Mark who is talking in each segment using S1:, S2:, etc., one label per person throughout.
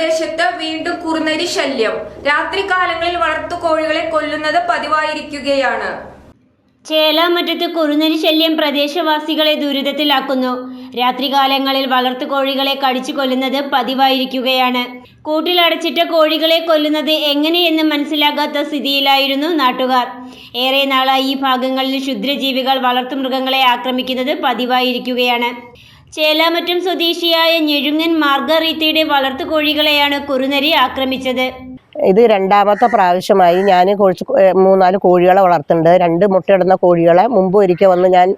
S1: പ്രദേശത്ത് വീണ്ടും കുറുനരി ശല്യം. രാത്രികാലങ്ങളിൽ വളർത്തു കോഴികളെ കൊല്ലുന്നത് പതിവായിരിക്കുകയാണ്.
S2: ചേലാമറ്റത്ത് കുറുനരി ശല്യം പ്രദേശവാസികളെ ദുരിതത്തിലാക്കുന്നു. രാത്രികാലങ്ങളിൽ വളർത്തു കോഴികളെ കടിച്ചു കൊല്ലുന്നത് പതിവായിരിക്കുകയാണ്. കൂട്ടിലടച്ചിട്ട കോഴികളെ കൊല്ലുന്നത് എങ്ങനെയെന്ന് മനസ്സിലാകാത്ത സ്ഥിതിയിലായിരുന്നു നാട്ടുകാർ. ഏറെ നാളായി ഈ ഭാഗങ്ങളിൽ ക്ഷുദ്രജീവികൾ വളർത്തുമൃഗങ്ങളെ ആക്രമിക്കുന്നത് പതിവായിരിക്കുകയാണ്. ചേലാമറ്റം സ്വദേശിയായ ഞെഴുങ്ങൻ മാർഗറീത്തയുടെ വളർത്തു കോഴികളെയാണ് കുറുനരി ആക്രമിച്ചത്.
S3: ഇത് രണ്ടാമത്തെ പ്രാവശ്യമായി ഞാൻ കുറച്ച് മൂന്നാൽ കോഴികളെ വളർത്തുന്നുണ്ട്. രണ്ട് മുട്ടയിടുന്ന കോഴികളെ മുമ്പ് ഒരിക്കൽ വന്ന് ഞാൻ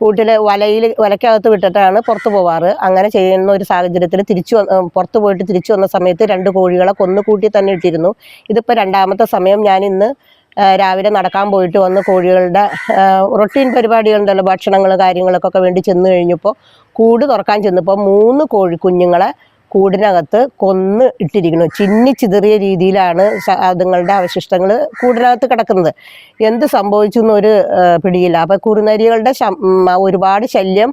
S3: കൂട്ടിൽ വലയിൽ വലക്കകത്ത് വിട്ടിട്ടാണ് പുറത്തു പോവാറ്. അങ്ങനെ ചെയ്യുന്ന ഒരു സാഹചര്യത്തിൽ തിരിച്ചു പുറത്ത് പോയിട്ട് തിരിച്ചു വന്ന സമയത്ത് രണ്ട് കോഴികളെ കൊന്നു കൂട്ടി തന്നെ ഇട്ടിരുന്നു. ഇതിപ്പോൾ രണ്ടാമത്തെ സമയം ഞാൻ ഇന്ന് രാവിലെ നടക്കാൻ പോയിട്ട് വന്ന് കോഴികളുടെ റൊട്ടീൻ പരിപാടികളുണ്ടല്ലോ ഭക്ഷണങ്ങൾ കാര്യങ്ങൾക്കൊക്കെ വേണ്ടി ചെന്ന് കഴിഞ്ഞപ്പോൾ കൂട് തുറക്കാൻ ചെന്നപ്പോൾ മൂന്ന് കോഴിക്കുഞ്ഞുങ്ങളെ കൂടിനകത്ത് കൊന്ന് ഇട്ടിരിക്കുന്നു. ചിന്നി ചിതറിയ രീതിയിലാണ് അതുങ്ങളുടെ അവശിഷ്ടങ്ങൾ കൂടിനകത്ത് കിടക്കുന്നത്. എന്ത് സംഭവിച്ചു എന്നൊരു പിടിയില്ല. അപ്പോൾ കുറുനരികളുടെ ഒരുപാട് ശല്യം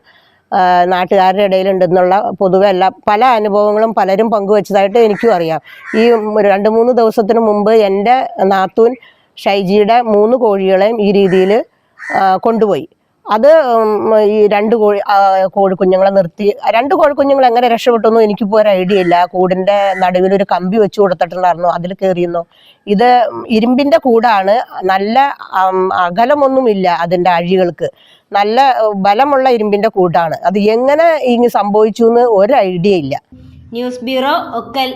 S3: നാട്ടുകാരുടെ ഇടയിലുണ്ടെന്നുള്ള പൊതുവെ എല്ലാ പല അനുഭവങ്ങളും പലരും പങ്കുവച്ചതായിട്ട് എനിക്കും അറിയാം. ഈ രണ്ട് മൂന്ന് ദിവസത്തിന് മുമ്പ് എന്റെ നാത്തൂൻ ഷൈജിയുടെ മൂന്ന് കോഴികളെയും ഈ രീതിയിൽ കൊണ്ടുപോയി. അത് ഈ രണ്ട് കോഴി കോഴിക്കുഞ്ഞുങ്ങളെ നിർത്തി. രണ്ട് കോഴിക്കുഞ്ഞുങ്ങൾ എങ്ങനെ രക്ഷപ്പെട്ടൊന്നും എനിക്കിപ്പോൾ ഒരു ഐഡിയ ഇല്ല. കൂടിന്റെ നടുവിൽ ഒരു കമ്പി വെച്ച് കൊടുത്തിട്ടുണ്ടായിരുന്നു. അതിൽ കയറിയുന്നു. ഇത് ഇരുമ്പിന്റെ കൂടാണ്. നല്ല അകലമൊന്നുമില്ല അതിന്റെ അഴികൾക്ക്. നല്ല ബലമുള്ള ഇരുമ്പിന്റെ കൂട്ടാണ് അത് എങ്ങനെ ഇങ്ങ് സംഭവിച്ചു എന്ന് ഒരു ഐഡിയ ഇല്ല.
S2: News bureau Okkal.